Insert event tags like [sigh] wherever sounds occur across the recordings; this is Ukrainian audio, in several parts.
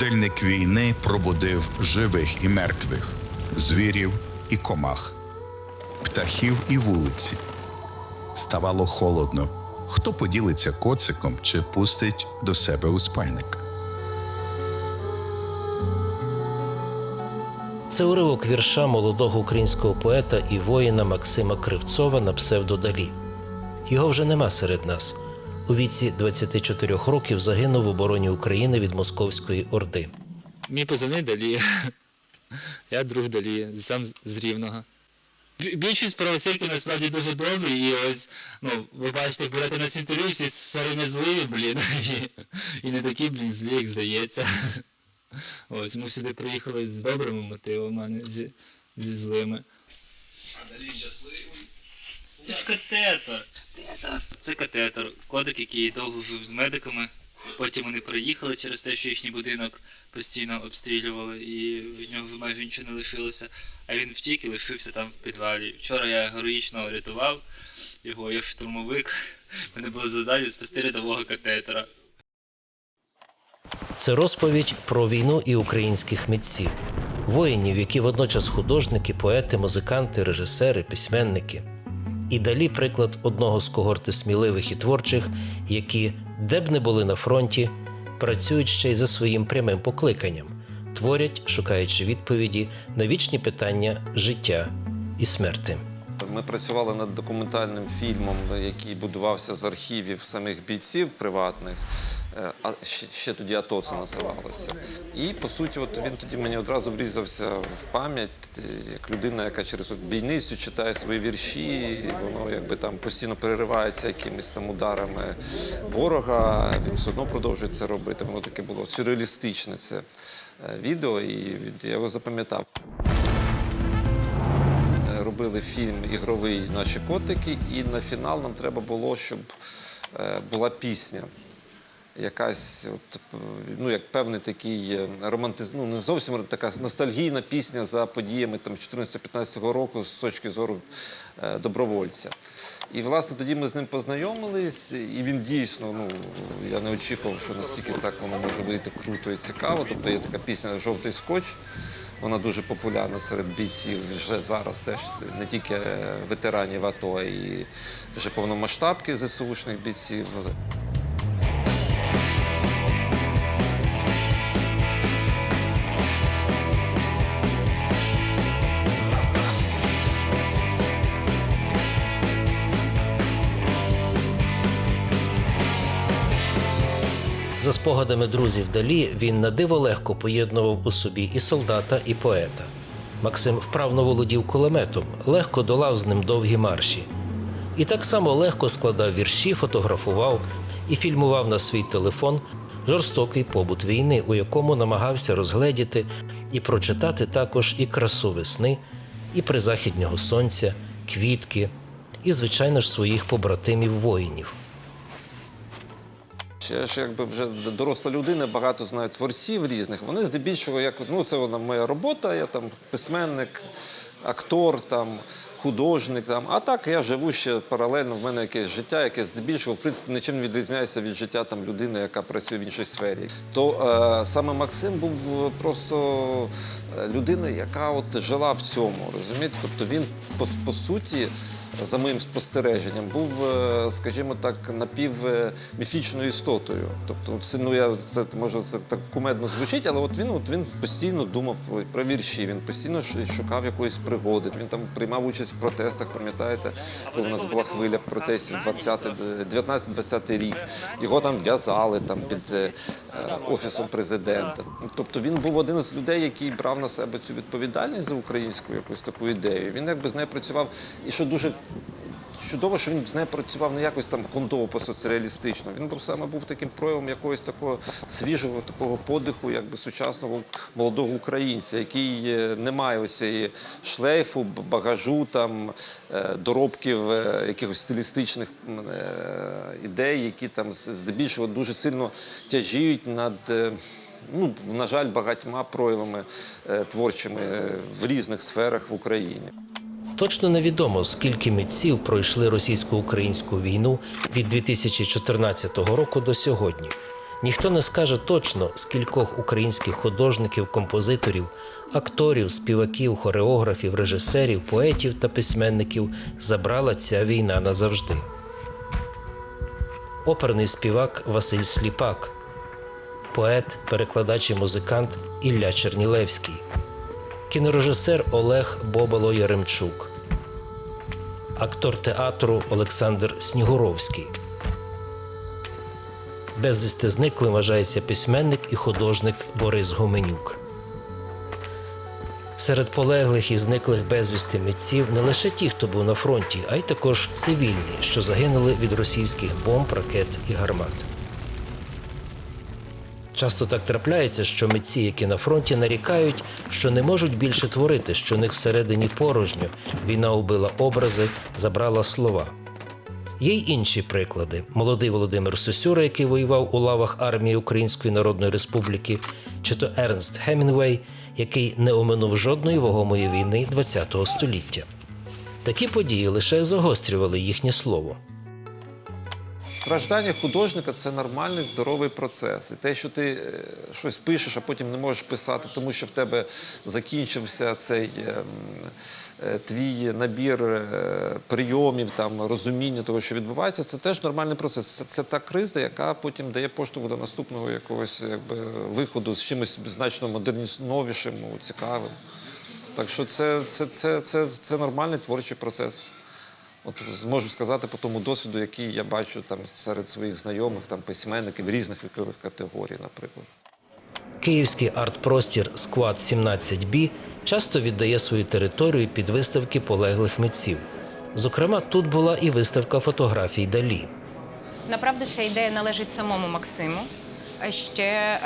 Будильник війни пробудив живих і мертвих, звірів і комах, птахів і вулиці. Ставало холодно. Хто поділиться коциком чи пустить до себе у спальник? Це уривок вірша молодого українського поета і воїна Максима Кривцова на псевдодалі. Його вже нема серед нас. У віці 24 років загинув в обороні України від Московської Орди. Мій позивний Далі. [laughs] Я друг Далі, сам з- Рівного. Більшість правосірки насправді дуже добрі, і ось, ну, ви бачите, як берете на інтерв'ю, всі сором'язливі, блін, і, [laughs] і не такі, блін, злі, як здається. [laughs] Ось, ми сюди приїхали з добрими мотивами, а не зі, зі злими. Це ж катетер. Це катетер. Кодик, який довго жив з медиками. Потім вони переїхали через те, що їхній будинок постійно обстрілювали, і від нього вже майже нічого не лишилося. А він втік і лишився там в підвалі. Вчора я героїчно рятував його, я штурмовик. Мене було завдання спасти рядового катетера. Це розповідь про війну і українських митців, воїнів, які водночас художники, поети, музиканти, режисери, письменники. І далі приклад одного з когорти сміливих і творчих, які, де б не були на фронті, працюють ще й за своїм прямим покликанням, творять, шукаючи відповіді на вічні питання життя і смерти. Ми працювали над документальним фільмом, який будувався з архівів самих бійців приватних. Е, А ще, ще тоді АТО це називалося. І по суті, от він тоді мені одразу врізався в пам'ять, е, як людина, яка через бійницю читає свої вірші, і воно якби там постійно переривається якимись там ударами ворога. Він все одно продовжує це робити. Воно таке було сюрреалістичне це е, відео, і я його запам'ятав. Робили фільм ігровий наші котики, і на фінал нам треба було, щоб була пісня. Якась, от, е, ну, як певний такий е, романтиз... ну, не зовсім така ностальгійна пісня за подіями там 14-15 року з точки зору е, добровольця. І власне тоді ми з ним познайомились, і він дійсно, ну я не очікував, що настільки так воно може вийти круто і цікаво. Тобто є така пісня Жовтий скотч. Вона дуже популярна серед бійців вже зараз теж не тільки ветеранів АТО, а і вже повномасштабки ЗСУшних бійців. Спогадами друзів Далі, він на диво легко поєднував у собі і солдата, і поета. Максим вправно володів кулеметом, легко долав з ним довгі марші. І так само легко складав вірші, фотографував і фільмував на свій телефон жорстокий побут війни, у якому намагався розгледіти і прочитати також і красу весни, і призахіднього сонця, квітки, і, звичайно ж, своїх побратимів воїнів. Я ж якби вже доросла людина, багато знаю творців різних. Вони здебільшого, як ну це вона моя робота, я там письменник, актор, там художник. Там. А так я живу ще паралельно. В мене якесь життя, яке здебільшого в принципі нічим не відрізняється від життя там людини, яка працює в іншій сфері. То е, саме Максим був просто людиною, яка от жила в цьому, розумієте? Тобто він по, по суті. За моїм спостереженням, був, е, скажімо так, напівміфічною істотою. Тобто, це, ну я це може це так кумедно звучить, але от він от він постійно думав про, вірші. Він постійно шукав якоїсь пригоди. Він там приймав участь в протестах. Пам'ятаєте, коли в нас була хвиля протестів 19-20 рік. Його там в'язали там під е, е, офісом президента. Тобто він був один з людей, який брав на себе цю відповідальність за українську якусь таку ідею. Він якби з нею працював. І що дуже чудово, що він з нею працював не якось там кондово по-соціалістично. Він був саме був таким проявом якогось такого свіжого такого подиху, якби сучасного молодого українця, який е, не має ось цієї шлейфу, багажу, там е, доробків е, якихось стилістичних ідей, які там здебільшого дуже сильно тяжіють над. Ну, на жаль, багатьма проявами е, творчими е, в різних сферах в Україні. Точно невідомо, скільки митців пройшли російсько-українську війну від 2014 року до сьогодні. Ніхто не скаже точно, скількох українських художників, композиторів, акторів, співаків, хореографів, режисерів, поетів та письменників забрала ця війна назавжди. Оперний співак Василь Сліпак, поет, перекладач і музикант Ілля Чернілевський, кінорежисер Олег Бобало Яремчук, актор театру Олександр Снігуровський. Безвісти зниклим вважається письменник і художник Борис Гуменюк. Серед полеглих і зниклих безвісти митців не лише ті, хто був на фронті, а й також цивільні, що загинули від російських бомб, ракет і гармат. Часто так трапляється, що митці, які на фронті, нарікають, що не можуть більше творити, що них всередині порожньо. Війна убила образи, забрала слова. Є й інші приклади: молодий Володимир Сосюра, який воював у лавах армії Української Народної Республіки, чи то Ернст Хемінгвей, який не оминув жодної вагомої війни ХХ століття. Такі події лише загострювали їхнє слово. Страждання художника це нормальний здоровий процес. І те, що ти е, щось пишеш, а потім не можеш писати, тому що в тебе закінчився цей е, м, е, твій набір е, прийомів, там розуміння того, що відбувається, це теж нормальний процес. Це, це та криза, яка потім дає поштовх до наступного якогось якби, виходу з чимось значно модерновішим, цікавим. Так що це, це, це, це, це нормальний творчий процес. От зможу сказати по тому досвіду, який я бачу там серед своїх знайомих, там письменників різних вікових категорій, наприклад. Київський арт-простір Сквад 17Б часто віддає свою територію під виставки полеглих митців. Зокрема, тут була і виставка фотографій Далі. Направду ця ідея належить самому Максиму. А ще е,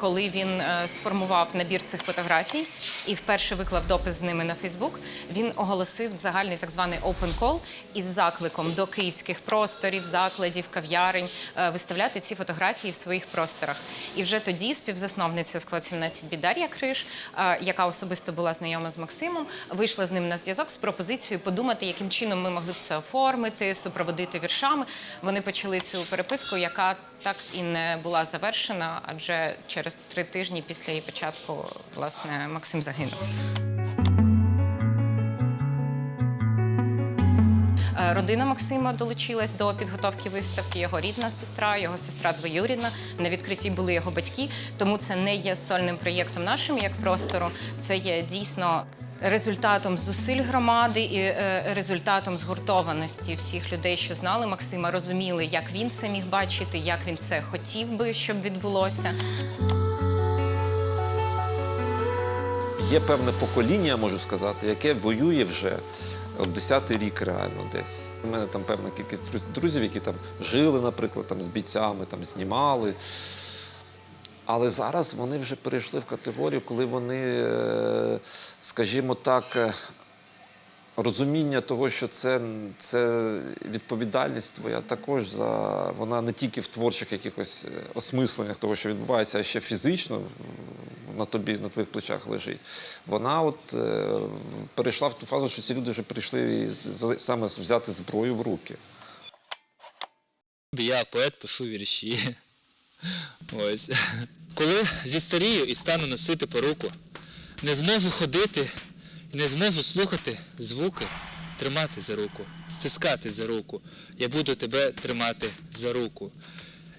коли він е, сформував набір цих фотографій і вперше виклав допис з ними на Фейсбук, він оголосив загальний так званий open call із закликом до київських просторів, закладів, кав'ярень е, виставляти ці фотографії в своїх просторах. І вже тоді співзасновниця склад 17 Бідар'я Криш, е, яка особисто була знайома з Максимом, вийшла з ним на зв'язок з пропозицією подумати, яким чином ми могли б це оформити, супроводити віршами. Вони почали цю переписку, яка так і не була завершена, адже через три тижні після її початку власне Максим загинув. Е, Родина Максима долучилась до підготовки виставки. Його рідна сестра, його сестра двоюрідна. На відкритті були його батьки. Тому це не є сольним проєктом нашим як простору. Це є дійсно результатом зусиль громади і е, результатом згуртованості всіх людей, що знали Максима, розуміли, як він це міг бачити, як він це хотів би, щоб відбулося. Є певне покоління, я можу сказати, яке воює вже 10-й рік реально десь. У мене там певна кількість друзів, які там жили, наприклад, там з бійцями, там знімали. Але зараз вони вже перейшли в категорію, коли вони, е, скажімо так, е, розуміння того, що це, це відповідальність твоя також за вона не тільки в творчих якихось е, осмисленнях того, що відбувається, а ще фізично на тобі, на твоїх плечах лежить. Вона от перейшла в ту фазу, що ці люди вже прийшли саме взяти зброю в руки. Я поет пишу вірші. Ось. Коли зістарію і стану носити поруку, не зможу ходити і не зможу слухати звуки, тримати за руку, стискати за руку. Я буду тебе тримати за руку.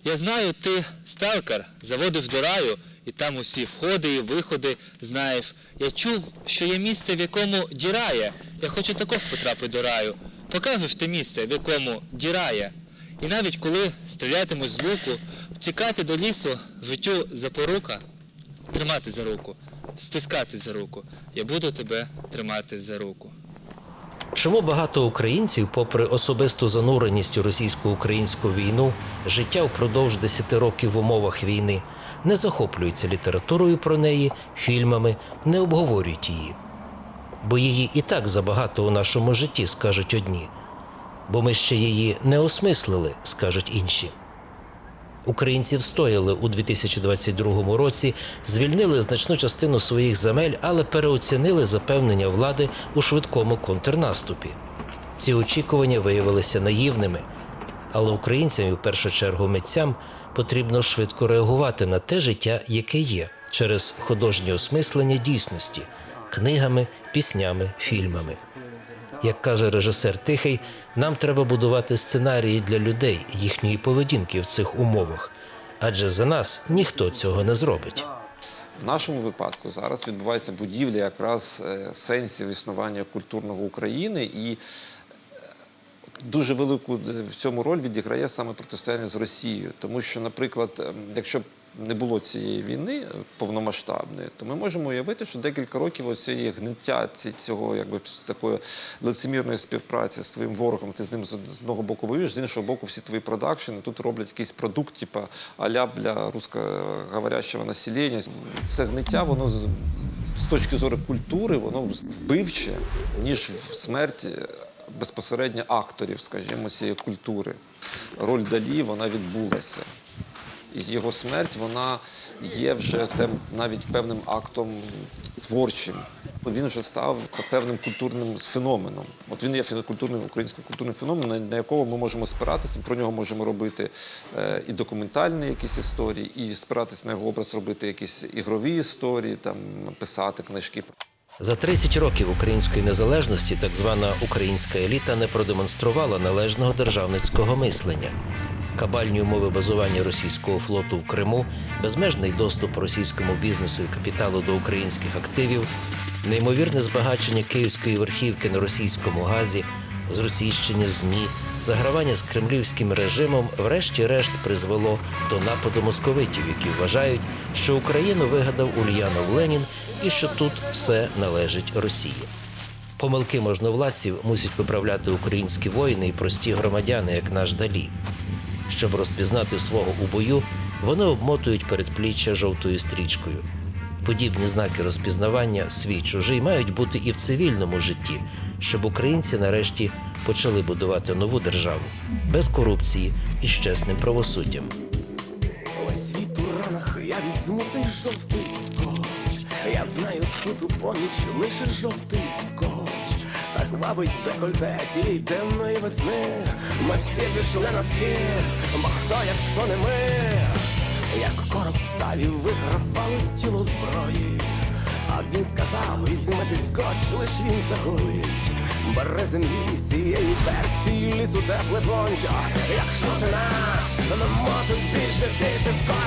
Я знаю, ти сталкер, заводиш до раю, і там усі входи і виходи знаєш. Я чув, що є місце, в якому дірає. Я хочу також потрапити до раю. Покажеш ти місце, в якому дірає. І навіть коли стрілятимуть з луку, втікати до лісу, життю запорука, тримати за руку, стискати за руку. Я буду тебе тримати за руку. Чому багато українців, попри особисту зануреність у російсько-українську війну, життя впродовж 10 років в умовах війни, не захоплюються літературою про неї, фільмами, не обговорюють її? Бо її і так забагато у нашому житті, скажуть одні, бо ми ще її не осмислили, скажуть інші. Українці встояли у 2022 році, звільнили значну частину своїх земель, але переоцінили запевнення влади у швидкому контрнаступі. Ці очікування виявилися наївними, але українцям, і в першу чергу митцям, Потрібно швидко реагувати на те життя, яке є, через художнє осмислення дійсності книгами, піснями, фільмами. Як каже режисер Тихий, нам треба будувати сценарії для людей, їхньої поведінки в цих умовах, адже за нас ніхто цього не зробить. В нашому випадку зараз відбувається будівля якраз е, сенсів існування культурного України і е, дуже велику е, в цьому роль відіграє саме протистояння з Росією. Тому що, наприклад, ем, якщо не було цієї війни повномасштабної, то ми можемо уявити, що декілька років цієї гниття цього якби такої лицемірної співпраці з твоїм ворогом, ти з ним з одного боку воюєш, з іншого боку, всі твої продакшени тут роблять якийсь продукт, типа аля для русскоговорящого населення. Це гниття, воно з точки зору культури, воно вбивче, ніж в смерті безпосередньо акторів, скажімо, цієї культури. Роль Далі вона відбулася. Його смерть вона є вже тем, навіть певним актом творчим. Він вже став певним культурним феноменом. От він є культурним українським культурним феноменом, на якого ми можемо спиратися. Про нього можемо робити е, і документальні якісь історії, і спиратися на його образ, робити якісь ігрові історії, там писати книжки. За 30 років української незалежності так звана українська еліта не продемонструвала належного державницького мислення. Кабальні умови базування російського флоту в Криму, безмежний доступ російському бізнесу і капіталу до українських активів, неймовірне збагачення київської верхівки на російському газі, зросійщення ЗМІ, загравання з кремлівським режимом, врешті-решт призвело до нападу московитів, які вважають, що Україну вигадав Ульянов Ленін і що тут все належить Росії. Помилки можновладців мусять виправляти українські воїни і прості громадяни, як наш Далі. Щоб розпізнати свого у бою, вони обмотують передпліччя жовтою стрічкою. Подібні знаки розпізнавання свій чужий мають бути і в цивільному житті, щоб українці нарешті почали будувати нову державу без корупції і з чесним правосуддям. Весь світ ранах я візьму цей жовтий скотч. Я знаю, тут у поміч лише жовтий скотч. Так вабить декольте тієї темної весни. Ми всі пішли на схід, бо хто, якщо не ми, як короб ставів вигравали тіло зброї. А він сказав, візьми цей скотч, лиш він загоїть. Бере землі цієї перці лісу тепле пончо Якщо ти наш, то нам мотить більше, більше скотчу